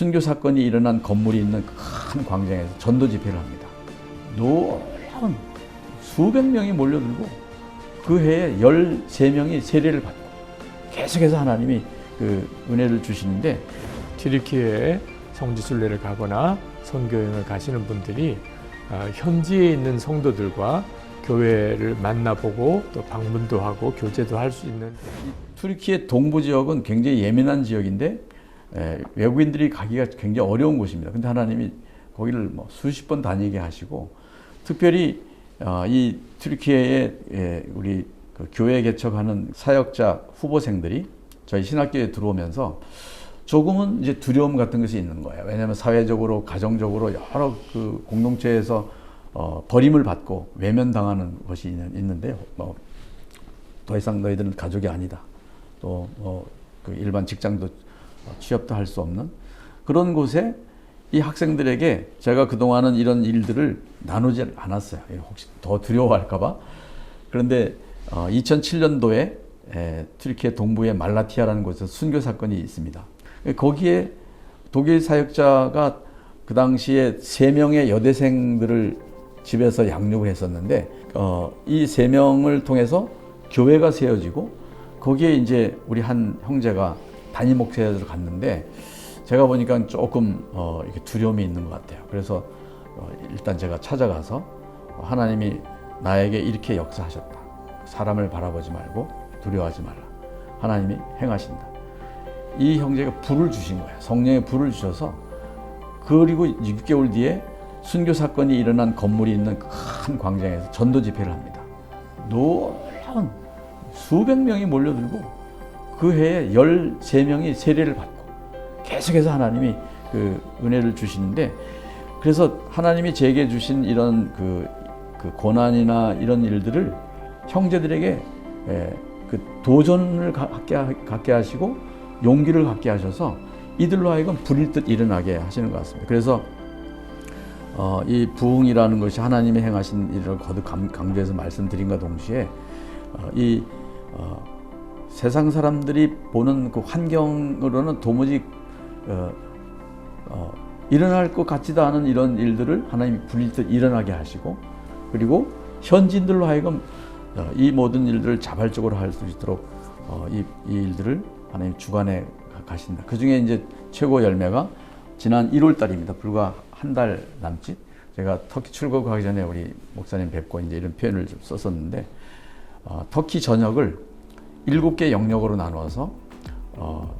순교 사건이 일어난 건물이 있는 큰 광장에서 전도 집회를 합니다. 놀라운 수백 명이 몰려들고 그 해에 13명이 세례를 받고 계속해서 하나님이 그 은혜를 주시는데 튀르키예에 성지순례를 가거나 선교행을 가시는 분들이 어, 현지에 있는 성도들과 교회를 만나보고 또 방문도 하고 교제도 할 수 있는 투르키의 동부 지역은 굉장히 예민한 지역인데 에, 외국인들이 가기가 굉장히 어려운 곳입니다. 근데 하나님이 거기를 뭐 수십 번 다니게 하시고 특별히 어, 이 투르키예의 에, 우리 그 교회 개척하는 사역자 후보생들이 저희 신학교에 들어오면서 조금은 이제 두려움 같은 것이 있는 거예요. 왜냐하면 사회적으로 가정적으로 여러 그 공동체에서 어, 버림을 받고 외면당하는 것이 있는- 있는데요. 뭐, 더 이상 너희들은 가족이 아니다. 또 뭐 그 일반 직장도 취업도 할 수 없는 그런 곳에 이 학생들에게 제가 그동안은 이런 일들을 나누지 않았어요. 예, 혹시 더 두려워할까봐. 그런데 어, 2007년도에 에, 튀르키예 동부의 말라티아라는 곳에서 순교 사건이 있습니다. 예, 거기에 독일 사역자가 그 당시에 세 명의 여대생들을 집에서 양육을 했었는데 어, 이세 명을 통해서 교회가 세워지고 거기에 이제 우리 한 형제가 단임 목회자로 갔는데 제가 보니까 조금 어, 이렇게 두려움이 있는 것 같아요. 그래서 어, 일단 제가 찾아가서 어, 하나님이 나에게 이렇게 역사하셨다. 사람을 바라보지 말고 두려워하지 말라. 하나님이 행하신다. 이 형제가 불을 주신 거예요. 성령의 불을 주셔서 그리고 6개월 뒤에 순교 사건이 일어난 건물이 있는 큰 광장에서 전도 집회를 합니다. 놀라운 수백 명이 몰려들고 그 해에 13명이 세례를 받고 계속해서 하나님이 그 은혜를 주시는데 그래서 하나님이 제게 주신 이런 그, 그 고난이나 이런 일들을 형제들에게 에, 그 도전을 가- 갖게, 하- 갖게 하시고 용기를 갖게 하셔서 이들로 하여금 불일 듯 일어나게 하시는 것 같습니다. 그래서 어, 이 부흥이라는 것이 하나님이 행하신 일을 거듭 강- 강조해서 말씀드린과 동시에 어, 이 어, 세상 사람들이 보는 그 환경으로는 도무지 어, 어, 일어날 것 같지도 않은 이런 일들을 하나님이 불릴 듯 일어나게 하시고 그리고 현지인들로 하여금 어, 이 모든 일들을 자발적으로 할 수 있도록 어, 이, 이 일들을 하나님 주관해 가- 가신다. 그 중에 이제 최고 열매가 지난 1월 달입니다. 불과 한 달 남짓. 제가 터키 출국하기 전에 우리 목사님 뵙고 이제 이런 표현을 좀 썼었는데 어, 터키 전역을 일곱 개 영역으로 나누어서 어,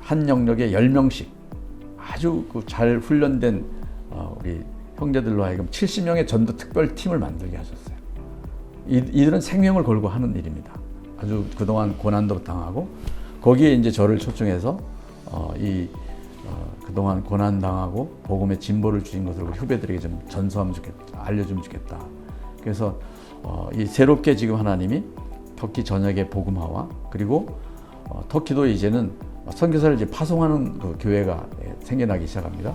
한 영역에 10명씩 아주 그 잘 훈련된 어, 우리 형제들로 하여금 70명의 전도 특별 팀을 만들게 하셨어요. 이, 이들은 생명을 걸고 하는 일입니다. 아주 그동안 고난도 당하고 거기에 이제 저를 초청해서 어, 이 어, 그동안 고난 당하고 복음의 진보를 주신 것을 우리 후배들에게 좀 전수하면 좋겠다, 알려주면 좋겠다. 그래서 어, 이 새롭게 지금 하나님이 터키 전역의 복음화와 그리고 어, 터키도 이제는 선교사를 이제 파송하는 그 교회가 예, 생겨나기 시작합니다.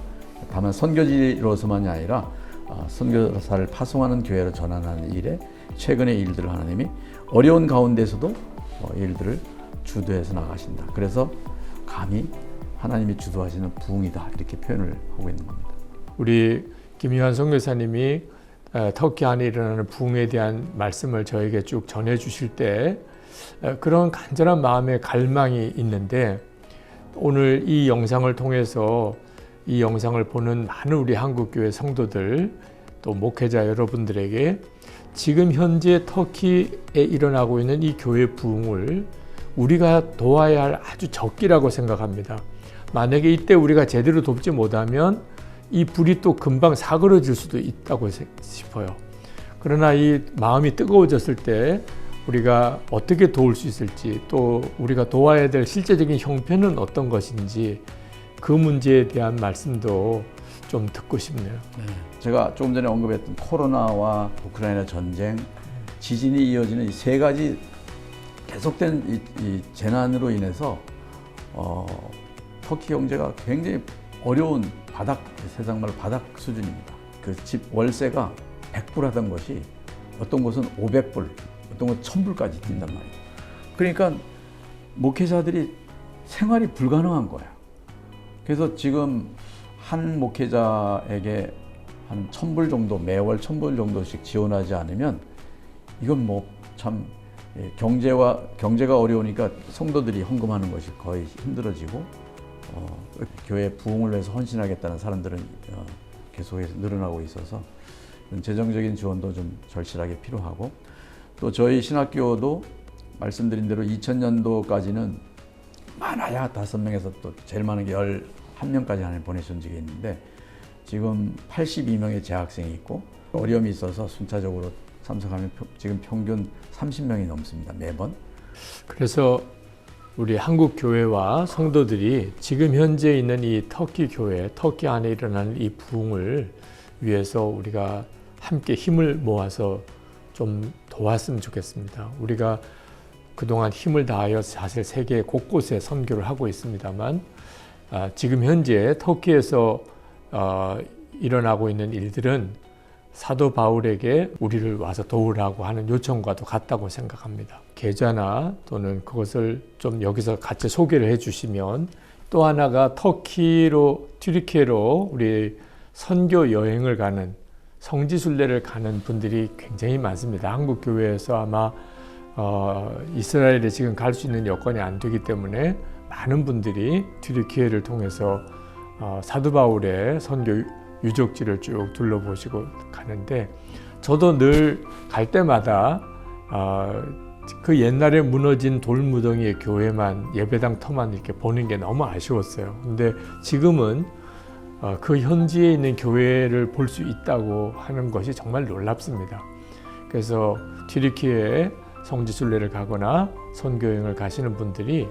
다만 선교지로서만이 아니라 어, 선교사를 파송하는 교회로 전환하는 일에 최근의 일들을 하나님이 어려운 가운데서도 어, 일들을 주도해서 나가신다. 그래서 감히 하나님이 주도하시는 부흥이다 이렇게 표현을 하고 있는 겁니다. 우리 김유한 선교사님이 어, 터키 안에 일어나는 부흥에 대한 말씀을 저에게 쭉 전해 주실 때 어, 그런 간절한 마음의 갈망이 있는데 오늘 이 영상을 통해서 이 영상을 보는 많은 우리 한국교회 성도들 또 목회자 여러분들에게 지금 현재 터키에 일어나고 있는 이 교회 부흥을 우리가 도와야 할 아주 적기라고 생각합니다. 만약에 이때 우리가 제대로 돕지 못하면 이 불이 또 금방 사그러질 수도 있다고 세- 싶어요. 그러나 이 마음이 뜨거워졌을 때 우리가 어떻게 도울 수 있을지 또 우리가 도와야 될 실제적인 형편은 어떤 것인지 그 문제에 대한 말씀도 좀 듣고 싶네요. 제가 조금 전에 언급했던 코로나와 우크라이나 전쟁, 지진이 이어지는 이 세 가지 계속된 이, 이 재난으로 인해서 어, 터키 경제가 굉장히 어려운 바닥 세상 말로 바닥 수준입니다. 그 집 월세가 100불 하던 것이 어떤 곳은 500불, 어떤 곳은 1000불까지 뛴단 말이에요. 그러니까 목회자들이 생활이 불가능한 거야. 그래서 지금 한 목회자에게 한천불 정도 매월 천불 정도씩 지원하지 않으면 이건 뭐 참 경제와 경제가 어려우니까 성도들이 헌금하는 것이 거의 힘들어지고 어, 교회 부흥을 위해서 헌신하겠다는 사람들은 어, 계속해서 늘어나고 있어서 재정적인 지원도 좀 절실하게 필요하고 또 저희 신학교도 말씀드린 대로 2000년도까지는 많아야 다섯 명에서 또 제일 많은 게 11명까지 하는 보내준 적이 있는데 지금 82명의 재학생이 있고 어려움이 있어서 순차적으로 참석하면 표- 지금 평균 30명이 넘습니다. 매번. 그래서 우리 한국 교회와 성도들이 지금 현재 있는 이 터키 교회, 터키 안에 일어나는 이 부흥을 위해서 우리가 함께 힘을 모아서 좀 도왔으면 좋겠습니다. 우리가 그동안 힘을 다하여 사실 세계 곳곳에 선교를 하고 있습니다만 아, 지금 현재 터키에서 어, 일어나고 있는 일들은 사도 바울에게 우리를 와서 도우라고 하는 요청과도 같다고 생각합니다. 계좌나 또는 그것을 좀 여기서 같이 소개를 해주시면 또 하나가 터키로 튀르키예로 우리 선교 여행을 가는 성지 순례를 가는 분들이 굉장히 많습니다. 한국 교회에서 아마 어, 이스라엘에 지금 갈 수 있는 여건이 안 되기 때문에 많은 분들이 튀르키예를 통해서 어, 사도 바울의 선교 유적지를 쭉 둘러보시고 가는데 저도 늘 갈 때마다 어, 그 옛날에 무너진 돌무덩이의 교회만 예배당 터만 이렇게 보는 게 너무 아쉬웠어요. 근데 지금은 어, 그 현지에 있는 교회를 볼 수 있다고 하는 것이 정말 놀랍습니다. 그래서 튀르키예에 성지순례를 가거나 선교여행을 가시는 분들이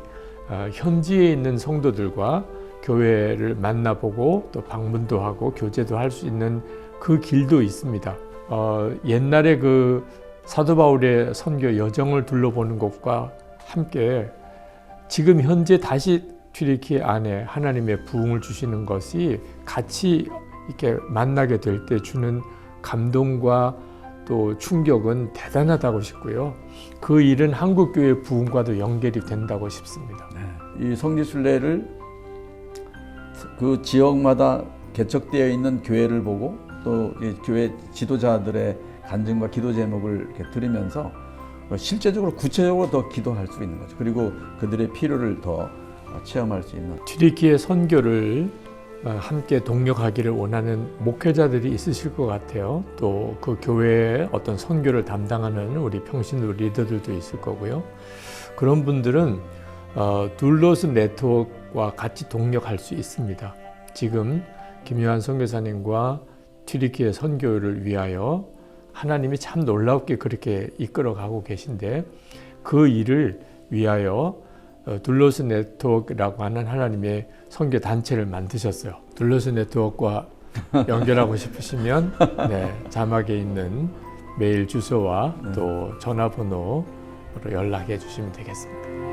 어, 현지에 있는 성도들과 교회를 만나보고 또 방문도 하고 교제도 할 수 있는 그 길도 있습니다. 어, 옛날에 그 사도 바울의 선교 여정을 둘러보는 것과 함께 지금 현재 다시 튀르키 안에 하나님의 부흥을 주시는 것이 같이 이렇게 만나게 될 때 주는 감동과 또 충격은 대단하다고 싶고요. 그 일은 한국 교회 부흥과도 연결이 된다고 싶습니다. 이 성지순례를 그 지역마다 개척되어 있는 교회를 보고 또이 교회 지도자들의 간증과 기도 제목을 이렇게 들으면서 실제적으로 구체적으로 더 기도할 수 있는 거죠. 그리고 그들의 필요를 더 체험할 수 있는. 튀르키의 선교를 어, 함께 동력하기를 원하는 목회자들이 있으실 것 같아요. 또 그 교회의 어떤 선교를 담당하는 우리 평신도 리더들도 있을 거고요. 그런 분들은 어, 둘러스 네트워크 와 같이 동력할 수 있습니다. 지금 김요한 선교사님과 튀르키의 선교를 위하여 하나님이 참 놀랍게 그렇게 이끌어가고 계신데 그 일을 위하여 어, 둘러스 네트워크라고 하는 하나님의 선교 단체를 만드셨어요. 둘러스 네트워크와 연결하고 싶으시면 네, 자막에 있는 메일 주소와 또 전화번호로 연락해 주시면 되겠습니다.